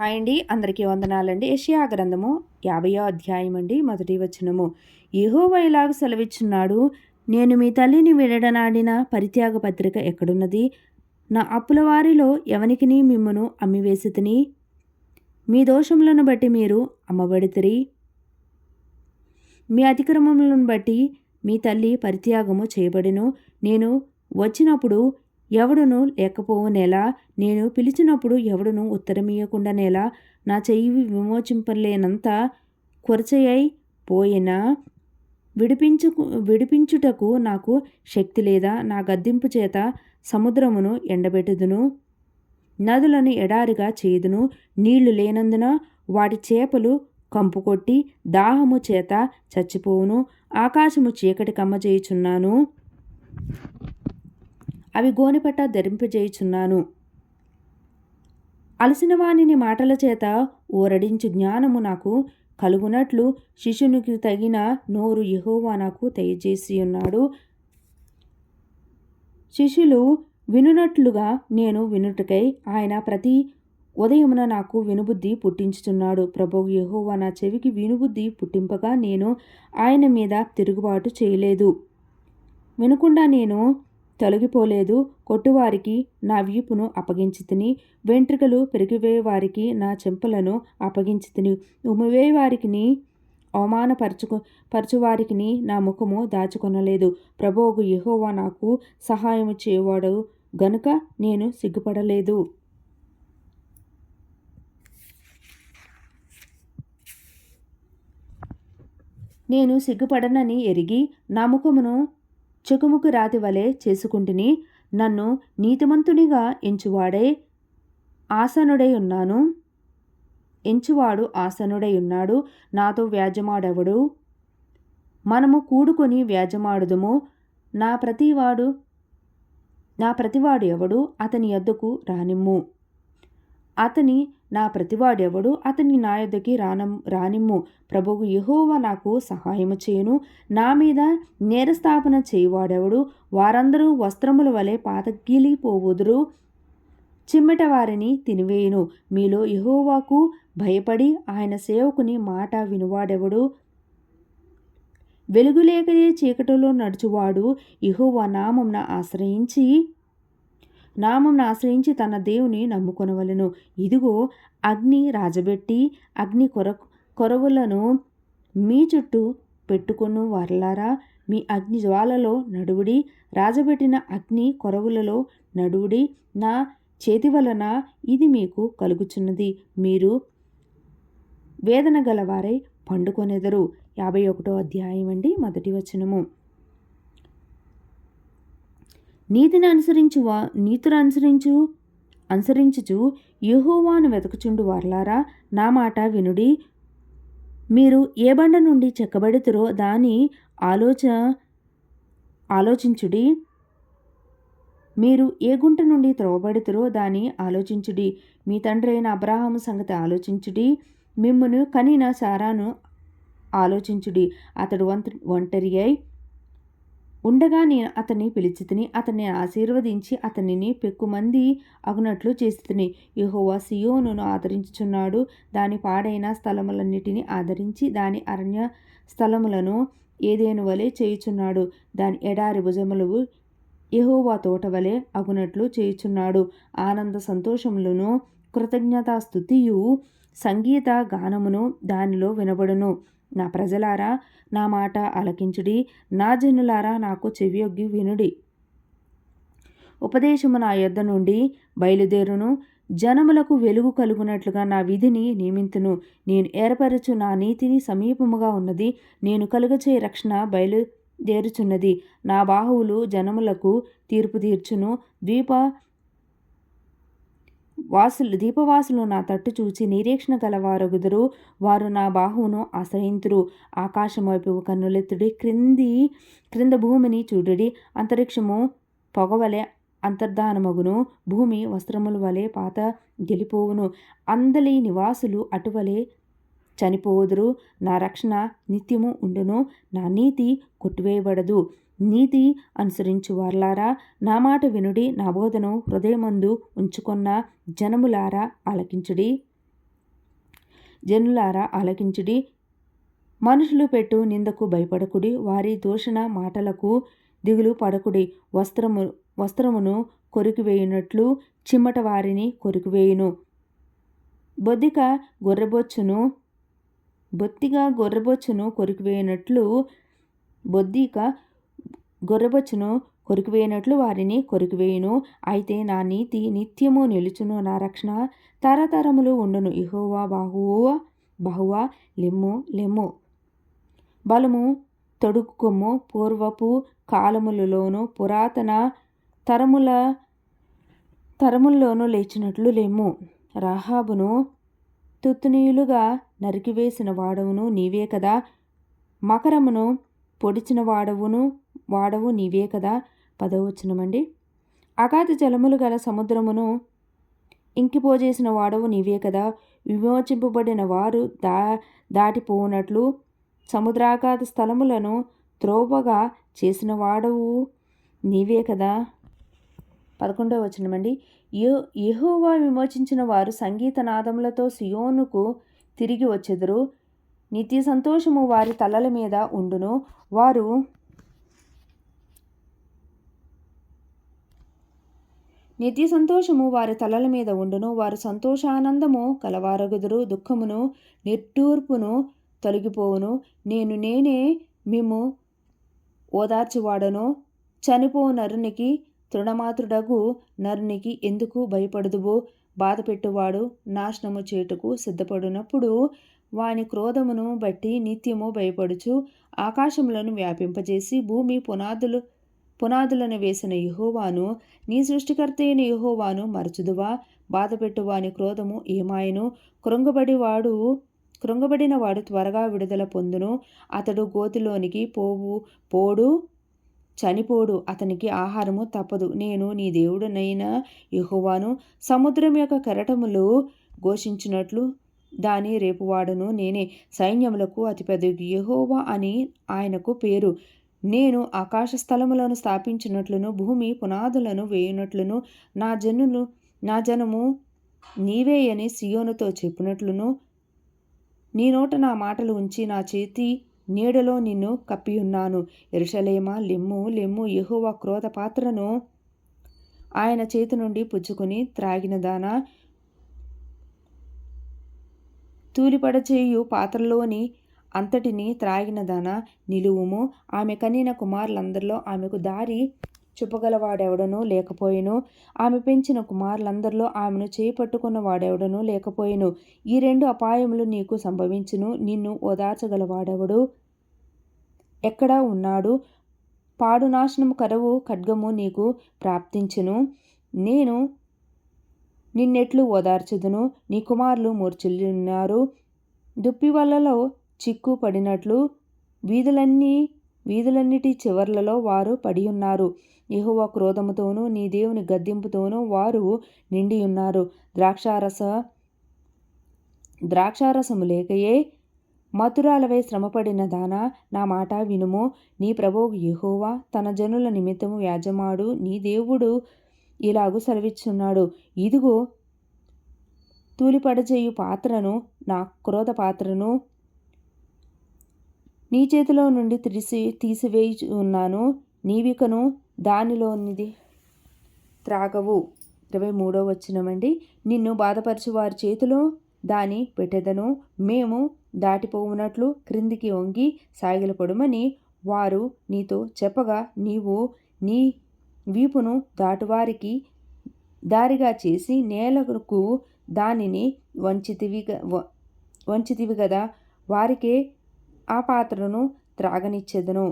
Hi అండి. అందరికీ వందనాలండి. ఏషియా గ్రంథము యాభయో అధ్యాయం అండి మొదటి వచనము. యెహోవా ఇలాగ సెలవిచ్చున్నాడు? నేను మీ తల్లిని విడడనాడిన పరిత్యాగ పత్రిక ఎక్కడున్నది? నా అప్పుల వారిలో ఎవనికిని మిమ్మను అమ్మివేసితిని? మీ దోషములను బట్టి మీరు అమ్మబడితిరి? మీ అతిక్రమములను బట్టి మీ తల్లి పరిత్యాగము చేయబడిను. నేను వచ్చినప్పుడు ఎవడును లేకపోవునేలా నేను పిలిచినప్పుడు ఎవడును ఉత్తరమియకుండానేలా నా చెయ్యి విమోచింపలేనంత కొరచయ్యై పోయినా? విడిపించు విడిపించుటకు నాకు శక్తి లేదా? నా గద్దింపు చేత సముద్రమును ఎండబెట్టుదును? నదులను ఎడారిగా చేదును నీళ్ళు లేనందున వాటి చేపలు కంపుకొట్టి దాహము చేత చచ్చిపోవును? ఆకాశము చీకటి కమ్మజేయుచున్నాను? అవి గోనిపట్ట ధరింపజేయుచున్నాను. అలసినవాణిని మాటల చేత ఊరడించు జ్ఞానము నాకు కలుగునట్లు శిష్యునికి తగిన నోరు యహోవా నాకు దయచేసి ఉన్నాడు శిష్యులు వినునట్లుగా నేను వినుటకై ఆయన ప్రతి ఉదయమున నాకు వినుబుద్ధి పుట్టించుచున్నాడు. ప్రభు యహోవా నా చెవికి వినుబుద్ధి పుట్టింపగా నేను ఆయన మీద తిరుగుబాటు చేయలేదు. వినకుండా నేను తొలగిపోలేదు. కొట్టువారికి నా వీపును అప్పగించితిని వెంట్రుకలు పెరిగివేవారికి నా చెంపలను అప్పగించితిని ఉమ్మివేవారికి అవమానపరచుకు పరచువారికి నా ముఖము దాచుకొనలేదు. ప్రభోగు యహోవా నాకు సహాయము చేయవాడు గనుక నేను సిగ్గుపడలేదు. నేను సిగ్గుపడనని ఎరిగి నా ముఖమును చెకుముకు రాతి వలె చేసుకుంటుని నన్ను నీతిమంతునిగా ఎంచువాడే ఆసనుడై ఉన్నాను. ఎంచువాడు ఆసనుడై ఉన్నాడు. నాతో వ్యాజమాడెవడు? మనము కూడుకొని వ్యాజమాడుదము. నా ప్రతివాడు నా ప్రతివాడు ఎవడు? అతని యొద్దకు రానిమ్ము. అతని నా ప్రతివాడెవడు? అతని నా యొద్దకి రానం రానిమ్ము. ప్రభువు యహోవ నాకు సహాయము చేయును. నా మీద నేరస్థాపన చేయువాడెవడు? వారందరూ వస్త్రముల వలె పాతగిలిపోవుదురు చిమ్మట వారిని తినివేయును. మీలో యహోవాకు భయపడి ఆయన సేవకుని మాట వినువాడెవడు? వెలుగులేకయే చీకటిలో నడుచువాడు. ఇహోవా నామంన ఆశ్రయించి నామం ఆశ్రయించి తన దేవుని నమ్ముకొనవలను. ఇదిగో అగ్ని రాజబెట్టి అగ్ని కొర కొరవులను మీ చుట్టూ పెట్టుకొను వారలారా. మీ అగ్ని జ్వాలలో నడువుడి రాజబెట్టిన అగ్ని కొరవులలో నడువుడి. నా చేతి వలన ఇది మీకు కలుగుచున్నది. మీరు వేదన గలవారై పండుకొనెదరు. యాభై ఒకటో అధ్యాయం అండి మొదటి వచనము. నీతిని అనుసరించు వా నీతులు అనుసరించు అనుసరించుచు యహోవాను వెతకుచుండు వర్లారా నా మాట వినుడి. మీరు ఏ బండ నుండి చెక్కబడితురో దాని ఆలోచ ఆలోచించుడి. మీరు ఏ గుంట నుండి త్రోవబడితురో దాన్ని ఆలోచించుడి. మీ తండ్రి అయిన అబ్రాహాము సంగతి ఆలోచించుడి. మిమ్మను కనిన సారాను ఆలోచించుడి. అతడు ఒంటరి అయి ఉండగా నేను అతన్ని పిలిచితిని అతన్ని ఆశీర్వదించి అతనిని పెక్కుమంది అగునట్లు చేస్తుని. యహోవా సియోనును ఆదరించుచున్నాడు. దాని పాడైన స్థలములన్నిటిని ఆదరించి దాని అరణ్య స్థలములను ఏదేను వలె చేయుచున్నాడు. దాని ఎడారి భుజములు యహోవా తోట వలె అగునట్లు చేయుచున్నాడు. ఆనంద సంతోషములను కృతజ్ఞతాస్థుతియు సంగీత గానమును దానిలో వినబడును. నా ప్రజలారా నా మాట ఆలకించుడి నా జనులారా నాకు చెవియొగ్గి వినుడి. ఉపదేశము నా యొద్ద నుండి బయలుదేరును. జనములకు వెలుగు కలుగునట్లుగా నా విధిని నియమింతును. నేను ఏర్పరచు నా నీతిని సమీపముగా ఉన్నది. నేను కలుగచే రక్షణ బయలుదేరుచున్నది. నా బాహువులు జనములకు తీర్పు తీర్చును. ద్వీప వాసులు దీపవాసులు నా తట్టు చూచి నిరీక్షణ గలవారగుదురు. వారు నా బాహువును ఆశ్రయింతురు. ఆకాశం వైపు కన్నులెత్తుడి క్రింది క్రింద భూమిని చూడుడి. అంతరిక్షము పొగవలే అంతర్ధానమగును. భూమి వస్త్రముల వలె పాత గెలిపోవును. అందలి నివాసులు అటువలే చనిపోదురు నా రక్షణ నిత్యము ఉండును. నా నీతి కొట్టివేయబడదు నీతి అనుసరించు వార్లారా నా మాట వినుడి నా బోధను హృదయమందు ఉంచుకున్న జనములారా ఆలకించుడి. జనులారా ఆలకించుడి. మనుషులు పెట్టు నిందకు భయపడకుడి వారి దూషణ మాటలకు దిగులు పడకుడి. వస్త్రము వస్త్రమును కొరికివేయునట్లు చిమ్మట వారిని కొరికివేయును. బొద్దిక గొర్రెబొచ్చును బొత్తిగా గొర్రెబొచ్చును కొరికివేయనట్లు బొద్దిక గొర్రెబొచ్చును కొరికివేయనట్లు వారిని కొరికివేయును. అయితే నా నీతి నిత్యము నిలుచును నా రక్షణ తరతరములు ఉండును. ఇహోవా బాహువా బహువా లెమ్ము లెమ్ము. బలము తొడుక్కుము పూర్వపు కాలములలోను పురాతన తరముల తరముల్లోనూ లేచినట్లు లెమ్ము. రాహాబును తుత్తునీయులుగా నరికివేసిన వాడవును నీవే కదా. మకరమును పొడిచిన వాడవును వాడవు నీవే కదా పదవచనమండి అగాధ జలములు గల సముద్రమును ఇంకిపోజేసిన వాడవు నీవే కదా విమోచింపబడిన వారు దా దాటిపోనట్లు సముద్రాగాధ స్థలములను త్రోవగా చేసిన వాడవు నీవే కదా పదకొండవ వచనమండి యో యహోవా విమోచించిన వారు సంగీత నాదములతో సియోనుకు తిరిగి వచ్చెదరు. నిత్య సంతోషము వారి తలల మీద ఉండును. వారు నిత్య సంతోషము వారి తలల మీద ఉండును. వారు సంతోషానందము కలవారగుదురు. దుఃఖమును నిట్టూర్పును తొలగిపోవును. నేను నేనే మేము ఓదార్చివాడను. చనిపో నరునికి తృణమాతృడగు నరునికి ఎందుకు భయపడదువు? బాధపెట్టువాడు నాశనము చేటుకు సిద్ధపడినప్పుడు వాని క్రోధమును బట్టి నిత్యము భయపడుచు ఆకాశములను వ్యాపింపజేసి భూమి పునాదులు పునాదులను వేసిన యహోవాను నీ సృష్టికర్త అయిన యహోవాను మరచుదువా? బాధపెట్టువాని క్రోధము ఏమాయను? కృంగబడివాడు కృంగబడిన వాడు త్వరగా విడుదల పొందును. అతడు గోతిలోనికి పోవు పోడు చనిపోడు. అతనికి ఆహారము తప్పదు. నేను నీ దేవుడనైన యహోవాను సముద్రం యొక్క కెరటములు ఘోషించినట్లు దాని రేపువాడును నేనే. సైన్యములకు అతిపెద్ద యహోవా అని ఆయనకు పేరు. నేను ఆకాశ స్థలములను స్థాపించినట్లును భూమి పునాదులను వేయునట్లును నా జనులు నా జనము నీవే అని సియోనుతో చెప్పినట్లును. నీ నోట నా మాటలు ఉంచి నా చేతి నీడలో నిన్ను కప్పియున్నాను. ఎరుషలేమ లెమ్ము లెమ్ము యహోవ క్రోధ పాత్రను ఆయన చేతి నుండి పుచ్చుకొని త్రాగినదానా తూలిపడచేయు పాత్రలోని అంతటిని త్రాగినదాన నిలువుము. ఆమె కనిన కుమారులందరిలో ఆమెకు దారి చూపగలవాడెవడనూ లేకపోయిను. ఆమె పెంచిన కుమారులందరిలో ఆమెను చేపట్టుకున్న వాడెవడనూ లేకపోయిను. ఈ రెండు అపాయములు నీకు సంభవించును. నిన్ను ఓదార్చగలవాడెవడు? ఎక్కడా ఉన్నాడు? పాడు నాశనము కరవు ఖడ్గము నీకు ప్రాప్తించును. నేను నిన్నెట్లు ఓదార్చదును. నీ కుమారులు మూర్చిల్లున్నారు దుప్పివలలో చిక్కు పడినట్లు వీధులన్నీ వీధులన్నిటి చివర్లలో వారు పడి ఉన్నారు యహోవ క్రోధముతోనూ నీ దేవుని గద్దింపుతోనూ వారు నిండి ఉన్నారు ద్రాక్షారస ద్రాక్షారసము లేకయే మధురాలవై శ్రమపడిన దానా నా మాట వినుము. నీ ప్రభువు యహోవా తన జనుల నిమిత్తము వ్యాజమాడు నీ దేవుడు ఇలాగూ సెలవిచ్చున్నాడు. ఇదిగో తూలిపడచేయు పాత్రను నా క్రోధ పాత్రను నీ చేతిలో నుండి తీసి తీసివేయి ఉన్నాను. నీవికను దానిలోనిది త్రాగవు. ఇరవై మూడో వచ్చినమండి నిన్ను బాధపరచు వారి చేతిలో దాని పెట్టెదను. మేము దాటిపోవునట్లు క్రిందికి వంగి సాగిలపడమని వారు నీతో చెప్పగా నీవు నీ వీపును దాటువారికి దారిగా చేసి నేలకు దానిని వంచితివి వంచితివి కదా. వారికే ఆ పాత్రను త్రాగనిచ్చెదను.